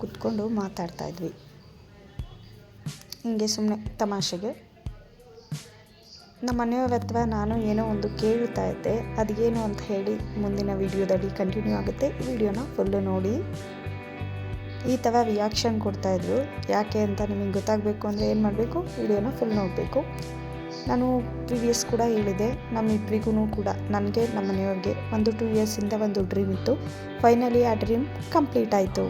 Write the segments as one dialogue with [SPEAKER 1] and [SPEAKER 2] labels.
[SPEAKER 1] ಕೂತ್ಕೊಂಡು ಮಾತಾಡ್ತಾ ಇದ್ವಿ. ಹಿಂಗೆ ಸುಮ್ಮನೆ ತಮಾಷೆಗೆ. ನಮ್ಮ ಮನೆಯವ್ರ ಹತ್ರ ನಾನು ಏನೋ ಒಂದು ಕೇಳ್ತಾ ಇದ್ದೆ. ಅದೇನು ಅಂತ ಹೇಳಿ ಮುಂದಿನ ವಿಡಿಯೋದಲ್ಲಿ ಕಂಟಿನ್ಯೂ ಆಗುತ್ತೆ. ವಿಡಿಯೋನ ಫುಲ್ಲು ನೋಡಿ. ಈ ಥರ ರಿಯಾಕ್ಷನ್ ಕೊಡ್ತಾಯಿದ್ರು ಯಾಕೆ ಅಂತ ನಿಮಗೆ ಗೊತ್ತಾಗಬೇಕು ಅಂದರೆ ಏನು ಮಾಡಬೇಕು? ವಿಡಿಯೋನ ಫುಲ್ ನೋಡಬೇಕು. ನಾನು ಪ್ರಿವಿಯಸ್ ಕೂಡ ಹೇಳಿದೆ. ನಮ್ಮಿಬ್ಬರಿಗೂ ಕೂಡ. ನನಗೆ, ನಮ್ಮ ಮನೆಯವ್ರಿಗೆ ಒಂದು ಟೂ ಇಯರ್ಸಿಂದ ಒಂದು ಡ್ರೀಮ್ ಇತ್ತು. ಫೈನಲಿ ಆ ಡ್ರೀಮ್ ಕಂಪ್ಲೀಟ್ ಆಯಿತು.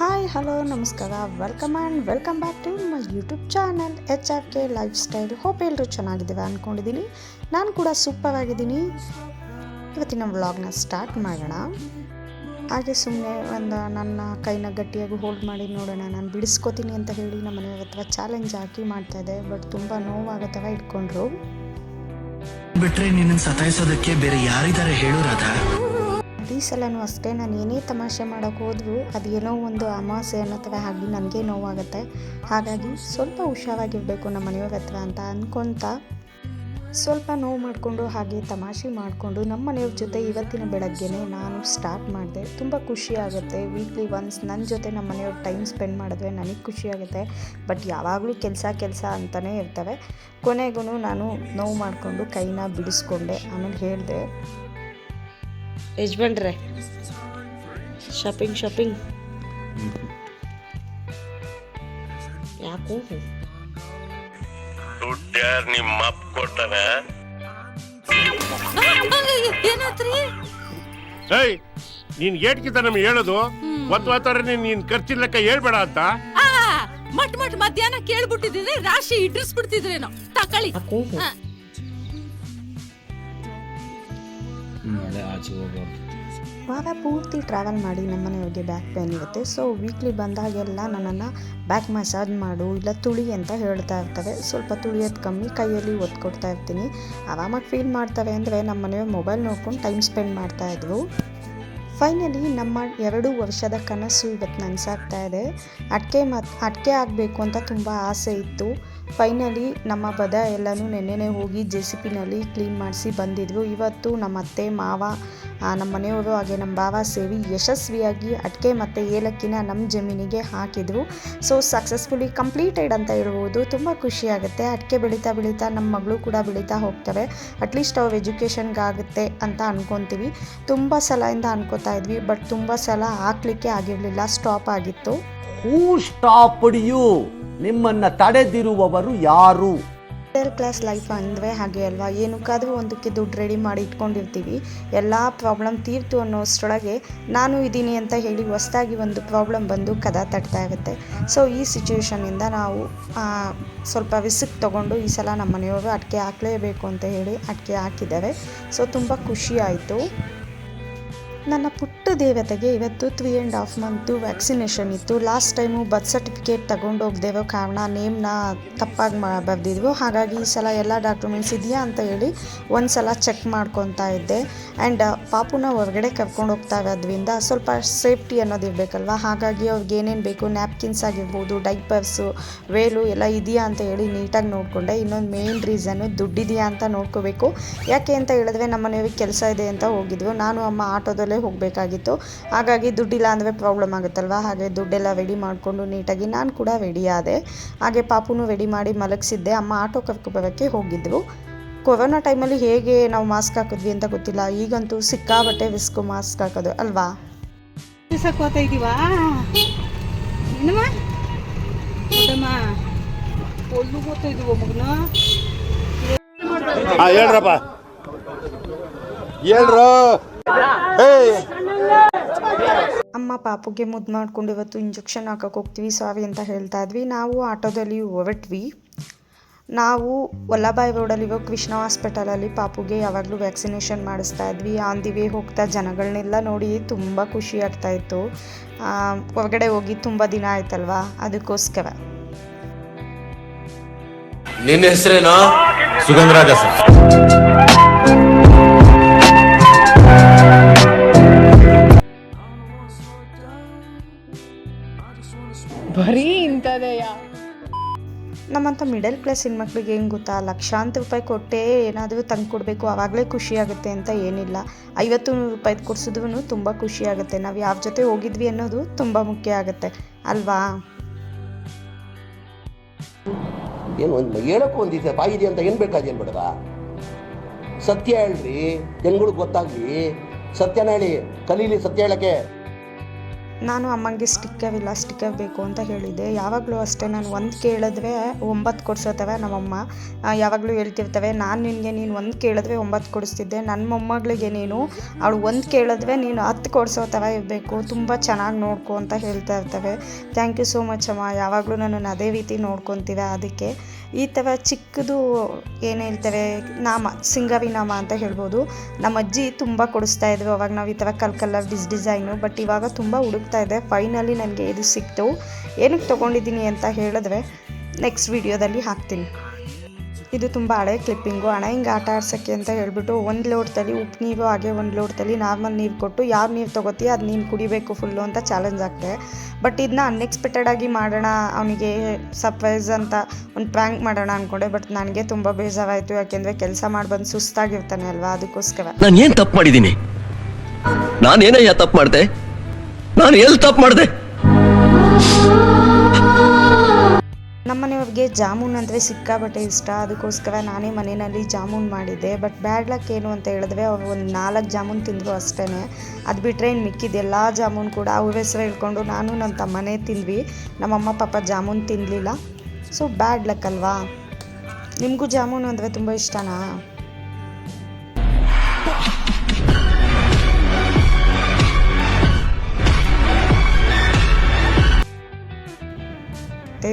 [SPEAKER 1] ಹಾಯ್, ಹಲೋ, ನಮಸ್ಕಾರ. Welcome and welcome back to my YouTube channel H R K lifestyle hope ಎಲ್ಲರೂ ಚೆನ್ನಾಗಿದ್ದೇವೆ ಅಂದ್ಕೊಂಡಿದ್ದೀನಿ ನಾನು ಕೂಡ ಸೂಪರ್ ಆಗಿದ್ದೀನಿ. ಇವತ್ತಿನ ವ್ಲಾಗ್ನ ಸ್ಟಾರ್ಟ್ ಮಾಡೋಣ. ಹಾಗೆ ಸುಮ್ಮನೆ ಒಂದು ನನ್ನ ಕೈನ ಗಟ್ಟಿಯಾಗಿ ಹೋಲ್ಡ್ ಮಾಡಿ ನೋಡೋಣ. ನಾನು ಬಿಡಿಸ್ಕೋತೀನಿ ಅಂತ ಹೇಳಿ ನಮ್ಮ ಮನೆಯವ್ರ ಹತ್ರ ಚಾಲೆಂಜ್ ಹಾಕಿ ಮಾಡ್ತಾಯಿದ್ದೆ ಬಟ್ ತುಂಬ ನೋವಾಗೋ ಥರ ಇಟ್ಕೊಂಡ್ರು.
[SPEAKER 2] ಬಿಟ್ಟರೆ ನಿನ್ನನ್ನು ಸತಾಯಿಸೋದಕ್ಕೆ ಬೇರೆ ಯಾರಿದ್ದಾರೆ ಹೇಳು
[SPEAKER 1] ಈ ಸಲನೂ ಅಷ್ಟೇ ನಾನು ಏನೇ ತಮಾಷೆ ಮಾಡೋಕ್ಕೆ ಹೋದ್ರು ಏನೋ ಒಂದು ಅಮಾಸೆ ಅನ್ನೋ ಥರ ಆಗಿ ನನಗೆ ನೋವಾಗುತ್ತೆ. ಹಾಗಾಗಿ ಸ್ವಲ್ಪ ಹುಷಾರಾಗಿರಬೇಕು ನಮ್ಮ ಮನೆಯವ್ರ ಹತ್ರ ಅಂತ ಅಂದ್ಕೊತ ಸ್ವಲ್ಪ ನೋವು ಮಾಡಿಕೊಂಡು ಹಾಗೆ ತಮಾಷೆ ಮಾಡಿಕೊಂಡು ನಮ್ಮ ಮನೆಯವ್ರ ಜೊತೆ ಇವತ್ತಿನ ಬೆಳಗ್ಗೆನೇ ನಾನು ಸ್ಟಾರ್ಟ್ ಮಾಡಿದೆ. ತುಂಬ ಖುಷಿ ಆಗುತ್ತೆ. ವೀಕ್ಲಿ ಒನ್ಸ್ ನನ್ನ ಜೊತೆ ನಮ್ಮ ಮನೆಯವ್ರ ಟೈಮ್ ಸ್ಪೆಂಡ್ ಮಾಡಿದ್ರೆ ನನಗೆ ಖುಷಿ ಆಗುತ್ತೆ. ಬಟ್ ಯಾವಾಗಲೂ ಕೆಲಸ ಕೆಲಸ ಅಂತಲೇ ಇರ್ತವೆ. ಕೊನೆಗೂ ನಾನು ನೋವು ಮಾಡಿಕೊಂಡು ಕೈನ ಬಿಡಿಸ್ಕೊಂಡೆ. ಆಮೇಲೆ ಹೇಳಿದೆ ಯಜಮಾನ್ರೆ ಶಾಪಿಂಗ್ ಶಾಪಿಂಗ್ ಯಾಕೋ?
[SPEAKER 3] ದುಡ್ಡು ಯಾರು ನಿಮ್ಮ ಅಪ್ಪ ಕೊಡ್ತಾನೆ
[SPEAKER 4] ಏನಾತ್ರಿ?
[SPEAKER 3] ಏಯ್ ನೀನ್ ಏಟ್ಕಿತ ನಮ್ಗೆ ಹೇಳೋದು? ಒತ್ತು ಒತ್ತಾರೆ ನೀನ್ ನೀನ್ ಖರ್ಚಿನ ಲೆಕ್ಕ ಹೇಳ್ಬೇಡ ಅಂತ?
[SPEAKER 4] ಮಟ್ ಮಟ್ ಮಧ್ಯಾಹ್ನ ಕೇಳ್ಬಿಟ್ಟಿದ್ರೆ ರಾಶಿ ಇಟ್ಟಿಸ್ಬಿಡ್ತಿದ್ರೇನೋ ಆಚೆ ಹೋಗೋದು
[SPEAKER 1] ವಾರ ಪೂರ್ತಿ ಟ್ರಾವೆಲ್ ಮಾಡಿ ನಮ್ಮ ಮನೆಯವ್ರಿಗೆ ಬ್ಯಾಕ್ ಪೇನ್ ಇರುತ್ತೆ. ಸೊ ವೀಕ್ಲಿ ಬಂದಾಗೆಲ್ಲ ನನ್ನನ್ನು ಬ್ಯಾಕ್ ಮಸಾಜ್ ಮಾಡು, ಇಲ್ಲ ತುಳಿ ಅಂತ ಹೇಳ್ತಾ ಇರ್ತವೆ. ಸ್ವಲ್ಪ ತುಳಿಯೋದು ಕಮ್ಮಿ, ಕೈಯಲ್ಲಿ ಒತ್ತು ಕೊಡ್ತಾ ಇರ್ತೀನಿ. ಆರಾಮಾಗಿ ಫೀಲ್ ಮಾಡ್ತವೆ ಅಂದರೆ ನಮ್ಮ ಮನೆಯವ್ರು ಮೊಬೈಲ್ ನೋಡ್ಕೊಂಡು ಟೈಮ್ ಸ್ಪೆಂಡ್ ಮಾಡ್ತಾಯಿದ್ರು ಫೈನಲಿ ನಮ್ಮ ಎರಡು ವರ್ಷದ ಕನಸು ಇವತ್ತು ನನಸಾಗ್ತಾ ಇದೆ. ಅಡಿಕೆ ಮತ್ತು ಅಡಿಕೆ ಆಗಬೇಕು ಅಂತ ತುಂಬ ಆಸೆ ಇತ್ತು. ಫೈನಲಿ ನಮ್ಮ ಬದ ಎಲ್ಲನೂ ನೆನ್ನೆನೇ ಹೋಗಿ ಜೆ ಸಿ ಪಿನಲ್ಲಿ ಕ್ಲೀನ್ ಮಾಡಿಸಿ ಬಂದಿದ್ವು. ಇವತ್ತು ನಮ್ಮ ಅತ್ತೆ, ಮಾವ ನಮ್ಮ ಮನೆಯವರು ಹಾಗೆ ನಮ್ಮ ಭಾವ ಸೇರಿ ಯಶಸ್ವಿಯಾಗಿ ಅಡಿಕೆ ಮತ್ತು ಏಲಕ್ಕಿನ ನಮ್ಮ ಜಮೀನಿಗೆ ಹಾಕಿದರು. ಸೊ ಸಕ್ಸಸ್ಫುಲಿ ಕಂಪ್ಲೀಟೆಡ್ ಅಂತ ಹೇಳ್ಬೋದು. ತುಂಬ ಖುಷಿಯಾಗುತ್ತೆ ಅಡಿಕೆ ಬೆಳೀತಾ ಬೆಳೀತಾ ನಮ್ಮ ಮಗಳು ಕೂಡ ಬೆಳೀತಾ ಹೋಗ್ತವೆ. ಅಟ್ಲೀಸ್ಟ್ ಅವ್ರ ಎಜುಕೇಷನ್ಗಾಗುತ್ತೆ ಅಂತ ಅಂದ್ಕೊತೀವಿ ತುಂಬ ಸಲದಿಂದ ಅನ್ಕೋತಾ ಇದ್ವಿ. ಬಟ್ ತುಂಬ ಸಲ ಹಾಕ್ಲಿಕ್ಕೆ ಆಗಿರಲಿಲ್ಲ. ಸ್ಟಾಪ್ ಆಗಿತ್ತು.
[SPEAKER 5] ಹೂ ಸ್ಟಾಪ್ ನಿಮ್ಮನ್ನ ತಡೆದಿರುವವರು ಯಾರು?
[SPEAKER 1] ಮಿಡಲ್ ಕ್ಲಾಸ್ ಲೈಫ್ ಅಂದರೆ ಹಾಗೆ ಅಲ್ವಾ? ಏನಕ್ಕಾದರೂ ಒಂದಕ್ಕೆ ದುಡ್ಡು ರೆಡಿ ಮಾಡಿ ಇಟ್ಕೊಂಡಿರ್ತೀವಿ. ಎಲ್ಲ ಪ್ರಾಬ್ಲಮ್ ತೀರ್ತು ಅನ್ನೋಷ್ಟರೊಳಗೆ ನಾನು ಇದ್ದೀನಿ ಅಂತ ಹೇಳಿ ಹೊಸ್ದಾಗಿ ಒಂದು ಪ್ರಾಬ್ಲಮ್ ಬಂದು ಕದ ತಟ್ತಾ ಇರುತ್ತೆ. ಸೊ ಈ ಸಿಚುವೇಷನಿಂದ ನಾವು ಸ್ವಲ್ಪ ವಿಸಿಕ್ ತೊಗೊಂಡು ಈ ಸಲ ನಮ್ಮ ಮನೆಯವರು ಅಡಿಕೆ ಹಾಕಲೇಬೇಕು ಅಂತ ಹೇಳಿ ಅಡಿಕೆ ಹಾಕಿದ್ದಾರೆ ಸೊ ತುಂಬ ಖುಷಿ ಆಯಿತು. ನನ್ನ ಪುಟ್ಟ ದೇವತೆಗೆ ಇವತ್ತು three and half month vaccination ಇತ್ತು. ಲಾಸ್ಟ್ ಟೈಮು ಬರ್ತ್ ಸರ್ಟಿಫಿಕೇಟ್ ತಗೊಂಡೋಗ್ದೇವೋ ಕಾರಣ ನೇಮ್ನ ತಪ್ಪಾಗಿ ಮಾ, ಬರೆದಿದ್ವು. ಹಾಗಾಗಿ ಈ ಸಲ ಎಲ್ಲ ಡಾಕ್ಯುಮೆಂಟ್ಸ್ ಇದೆಯಾ ಅಂತ ಹೇಳಿ ಒಂದು ಸಲ ಚೆಕ್ ಮಾಡ್ಕೊತಾ ಇದ್ದೆ. ಆ್ಯಂಡ್ ಪಾಪುನ ಹೊರಗಡೆ ಕರ್ಕೊಂಡು ಹೋಗ್ತಾ ಇರೋದ್ರಿಂದ ಸ್ವಲ್ಪ ಸೇಫ್ಟಿ ಅನ್ನೋದು ಇರಬೇಕಲ್ವ? ಹಾಗಾಗಿ ಅವ್ರಿಗೆ ಏನೇನು ಬೇಕು? ನ್ಯಾಪ್ಕಿನ್ಸ್ ಆಗಿರ್ಬೋದು ಡೈಪರ್ಸು ವೇಲು ಎಲ್ಲ ಇದೆಯಾ ಅಂತ ಹೇಳಿ ನೀಟಾಗಿ ನೋಡಿಕೊಂಡೆ. ಇನ್ನೊಂದು ಮೇಯ್ನ್ ರೀಸನ್ನು ದುಡ್ಡಿದೆಯಾ ಅಂತ ನೋಡ್ಕೋಬೇಕು. ಯಾಕೆ ಅಂತ ಹೇಳಿದ್ರೆ ನಮ್ಮ ಮನೆಯವ್ರಿಗೆ ಕೆಲಸ ಇದೆ ಅಂತ ಹೋಗಿದ್ವು. ನಾನು ಅಮ್ಮ ಆಟೋದಲ್ಲೇ ಹೋಗಬೇಕಾಗಿತ್ತು. ಹಾಗಾಗಿ ದುಡ್ಡಿಲ್ಲ ಅಂದರೆ ಪ್ರಾಬ್ಲಮ್ ಆಗುತ್ತಲ್ವ? ಹಾಗೆ ದುಡ್ಡೆಲ್ಲ ರೆಡಿ ಮಾಡಿಕೊಂಡು ನೀಟಾಗಿ ನಾನು ಕೂಡ ರೆಡಿ ಆದೆ. ಹಾಗೆ ಪಾಪುನು ರೆಡಿ ಮಾಡಿ ಮಲಗಿಸಿದ್ದೆ. ಅಮ್ಮ ಆಟೋ ಕರ್ಕೊಬರೋಕ್ಕೆ ಹೋಗಿದ್ದರು ಕೊರೋನಾ ಟೈಮಲ್ಲಿ ಹೇಗೆ ನಾವು ಮಾಸ್ಕ್ ಹಾಕಿದ್ವಿ ಅಂತ ಗೊತ್ತಿಲ್ಲ. ಈಗಂತೂ ಸಿಕ್ಕಾಬಟ್ಟೆ ವಿಸ್ಕು ಮಾಸ್ಕ್ ಹಾಕೋದು ಅಲ್ವಾ?
[SPEAKER 6] ಬಿಸಕೋತಾ ಇದೀವಾ? ಏನಮ್ಮ? ಅದಮ್ಮ ಒಲ್ಲು ಗೊತ್ತಾ ಇದೀವ ಮಗನ.
[SPEAKER 3] ಹಾ ಹೇಳ್ರಪ್ಪ. ಹೇಳ್ರ.
[SPEAKER 1] ಅಮ್ಮ ಪಾಪುಗೆ ಮುದ್ದು ಮಾಡ್ಕೊಂಡು ಇವತ್ತು ಇಂಜೆಕ್ಷನ್ ಹಾಕಕ್ಕೆ ಹೋಗ್ತೀವಿ ಸಾವಿ ಅಂತ ಹೇಳ್ತಾ ಇದ್ವಿ. ನಾವು ಆಟೋದಲ್ಲಿ ಹೊರಟ್ವಿ. ನಾವು ವಲ್ಲಭಾಯಿ ರೋಡಲ್ಲಿ ಇವಾಗ ಕೃಷ್ಣ ಹಾಸ್ಪಿಟಲಲ್ಲಿ ಪಾಪುಗೆ ಯಾವಾಗಲೂ ವ್ಯಾಕ್ಸಿನೇಷನ್ ಮಾಡಿಸ್ತಾ ಇದ್ವಿ. ಆನ್ ದಿ ವೇ ಹೋಗ್ತಾ ಜನಗಳನ್ನೆಲ್ಲ ನೋಡಿ ತುಂಬ ಖುಷಿ ಆಗ್ತಾ ಇತ್ತು. ಆ, ಹೊರಗಡೆ ಹೋಗಿ ತುಂಬ ದಿನ ಆಯ್ತಲ್ವಾ? ಅದಕ್ಕೋಸ್ಕರ.
[SPEAKER 7] ನಿನ್ನ ಹೆಸರೇನೋ? ಸುಗಂಧರಾಜ ಸರ್.
[SPEAKER 1] ನಮ್ಮಂಥ ಮಿಡಲ್ ಕ್ಲಾಸ್ ಹೆಣ್ಮಕ್ಳಿಗೆ ಏನು ಗೊತ್ತಾ? ಲಕ್ಷಾಂತರ ರೂಪಾಯಿ ಕೊಟ್ಟೇ ಏನಾದರೂ ತಂದು ಕೊಡಬೇಕು. ಆವಾಗಲೇ ಖುಷಿ ಆಗುತ್ತೆ ಅಂತ ಏನಿಲ್ಲ. ಐವತ್ತು ನೂರು ರೂಪಾಯಿ ಕೊಡ್ಸಿದ್ರೂ ತುಂಬ ಖುಷಿ ಆಗುತ್ತೆ. ನಾವು ಯಾವ ಜೊತೆ ಹೋಗಿದ್ವಿ ಅನ್ನೋದು ತುಂಬ ಮುಖ್ಯ ಆಗುತ್ತೆ. ಅಲ್ವಾ?
[SPEAKER 8] ಏನು ಒಂದು ಹೇಳಕ್ಕೂ ಒಂದಿದೆ ಬಾಯಿದೆ ಅಂತ ಏನು ಬೇಕಾದೇನು ಬೇಡವಾ? ಸತ್ಯ ಹೇಳ್ರಿ. ಜನಗಳಿಗೆ ಗೊತ್ತಾಗ್ಲಿ. ಸತ್ಯನ ಹೇಳಿ. ಕಲೀಲಿ ಸತ್ಯ ಹೇಳಕ್ಕೆ
[SPEAKER 1] ನಾನು ಅಮ್ಮಂಗೆ ಸ್ಟಿಕ್ಕವ್ ಇಲ್ಲ ಸ್ಟಿಕ್ಕರ್ ಬೇಕು ಅಂತ ಹೇಳಿದ್ದೆ. ಯಾವಾಗಲೂ ಅಷ್ಟೇ, ನಾನು ಒಂದು ಕೇಳಿದ್ರೆ ಒಂಬತ್ತು ಕೊಡ್ಸೋತವೆ ನಮ್ಮಮ್ಮ. ಯಾವಾಗಲೂ ಹೇಳ್ತಿರ್ತವೆ, ನಾನು ನಿನಗೆ ನೀನು ಒಂದು ಕೇಳಿದ್ರೆ ಒಂಬತ್ತು ಕೊಡಿಸ್ತಿದ್ದೆ ನನ್ನ ಮೊಮ್ಮಗಳಿಗೆ ನೀನು, ಅವಳು ಒಂದು ಕೇಳಿದ್ರೆ ನೀನು ಹತ್ತು ಕೊಡಿಸೋ ಥರ ಇರಬೇಕು. ತುಂಬ ಚೆನ್ನಾಗಿ ನೋಡ್ಕೊ ಅಂತ ಹೇಳ್ತಾ ಇರ್ತವೆ. ಥ್ಯಾಂಕ್ ಯು ಸೋ ಮಚ್ ಅಮ್ಮ. ಯಾವಾಗಲೂ ನನ್ನನ್ನು ಅದೇ ರೀತಿ ನೋಡ್ಕೊತೀವಿ ಅದಕ್ಕೆ. ಈ ಥರ ಚಿಕ್ಕದು ಏನು ಹೇಳ್ತಾರೆ, ನಾಮ ಸಿಂಗವಿ ನಾಮ ಅಂತ ಹೇಳ್ಬೋದು. ನಮ್ಮ ಅಜ್ಜಿ ತುಂಬ ಕೊಡಿಸ್ತಾ ಇದ್ರು, ಅವಾಗ ನಾವು ಈ ಥರ ಕಲ್ ಕಲರ್ ಡಿಸ್ ಡಿಸೈನು, ಬಟ್ ಇವಾಗ ತುಂಬ ಹುಡುಕ್ತಾ ಇದೆ ಫೈನಲಿ ನನಗೆ ಇದು ಸಿಕ್ತು. ಏನಕ್ಕೆ ತೊಗೊಂಡಿದ್ದೀನಿ ಅಂತ ಹೇಳಿದ್ರೆ, ನೆಕ್ಸ್ಟ್ ವಿಡಿಯೋದಲ್ಲಿ ಹಾಕ್ತೀನಿ. ಇದು ತುಂಬ ಹಳೆ ಕ್ಲಿಪ್ಪಿಂಗು ಹಣ ಹಿಂಗೆ ಆಟ ಆಡ್ಸೋಕ್ಕೆ ಅಂತ ಹೇಳ್ಬಿಟ್ಟು ಒಂದು ಲೋಟದಲ್ಲಿ ಉಪ್ಪು ನೀರು ಹಾಗೆ ಒಂದು ಲೋಟದಲ್ಲಿ ನಾರ್ಮಲ್ ನೀರು ಕೊಟ್ಟು ಯಾವ ನೀರು ತೊಗೋತೀಯ ಅದು ನೀನು ಕುಡಿಬೇಕು ಫುಲ್ಲು ಅಂತ ಚಾಲೆಂಜ್ ಆಗ್ತದೆ. ಬಟ್ ಇದನ್ನ ಅನ್ಎಕ್ಸ್ಪೆಕ್ಟೆಡ್ ಆಗಿ ಮಾಡೋಣ, ಅವನಿಗೆ ಸರ್ಪ್ರೈಸ್ ಅಂತ ಒಂದು ಪ್ರ್ಯಾಂಕ್ ಮಾಡೋಣ ಅಂದ್ಕೊಂಡೆ ಬಟ್ ನನಗೆ ತುಂಬ ಬೇಜಾರಾಯಿತು. ಯಾಕೆಂದರೆ ಕೆಲಸ ಮಾಡಿ ಬಂದು ಸುಸ್ತಾಗಿರ್ತಾನೆ ಅಲ್ವಾ? ಅದಕ್ಕೋಸ್ಕರ.
[SPEAKER 9] ನಾನು ಏನು ತಪ್ಪು ಮಾಡಿದ್ದೀನಿ ನಾನೇನಯ್ಯ ತಪ್ಪು ಮಾಡಿದೆ? ನಾನು ಎಲ್ಲಿ ತಪ್ಪು ಮಾಡಿದೆ?
[SPEAKER 1] ನಮ್ಮನೆಯವ್ರಿಗೆ ಜಾಮೂನ್ ಅಂದರೆ ಸಿಕ್ಕಾಬಟ್ಟೆ ಇಷ್ಟ. ಅದಕ್ಕೋಸ್ಕರ ನಾನೇ ಮನೆಯಲ್ಲಿ ಜಾಮೂನ್ ಮಾಡಿದ್ದೆ. ಬಟ್ ಬ್ಯಾಡ್ ಲಕ್ ಏನು ಅಂತ ಹೇಳಿದ್ರೆ ಅವ್ರು ಒಂದು ನಾಲ್ಕು ಜಾಮೂನ್ ತಿಂದರು ಅಷ್ಟೇ ಅದು ಬಿಟ್ಟರೆ ಇನ್ನು ಮಿಕ್ಕಿದ್ದೆಲ್ಲ ಜಾಮೂನ್ ಕೂಡ ಅವ್ರ ಹೆಸರು ಹೇಳ್ಕೊಂಡು ನಾನು ನನ್ನ ತಮ್ಮನೇ ತಿಂದ್ವಿ. ನಮ್ಮಮ್ಮ ಪಾಪ ಜಾಮೂನ್ ತಿನ್ನಲಿಲ್ಲ ಸೊ ಬ್ಯಾಡ್ ಲಕ್ ಅಲ್ವಾ? ನಿಮಗೂ ಜಾಮೂನು ಅಂದರೆ ತುಂಬ ಇಷ್ಟನಾ?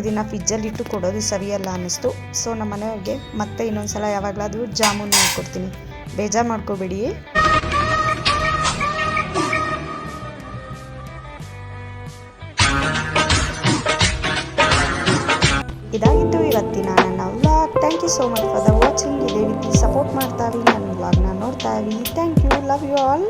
[SPEAKER 1] ಇದನ್ನು ಫ್ರಿಜ್ಜಲ್ಲಿ ಇಟ್ಟು ಕೊಡೋದು ಸರಿಯಲ್ಲ ಅನ್ನಿಸ್ತು. ಸೊ ನಮ್ಮ ಮನೆಯವ್ರಿಗೆ ಮತ್ತೆ ಇನ್ನೊಂದು ಸಲ ಯಾವಾಗಲಾದರೂ ಜಾಮೂನ್ ಮಾಡಿಕೊಡ್ತೀನಿ ಬೇಜಾರು ಮಾಡ್ಕೋಬೇಡಿ. ಇದಾಗಿತ್ತು ಇವತ್ತಿನ ನನ್ನ vlog thank you so much for the watching ಇದೇ ರೀತಿ ಸಪೋರ್ಟ್ ಮಾಡ್ತಾ ಇರಿ. ನನ್ನ ವ್ಲಾಗ್ನ ನೋಡ್ತಾ ಇರಿ. Thank you love you all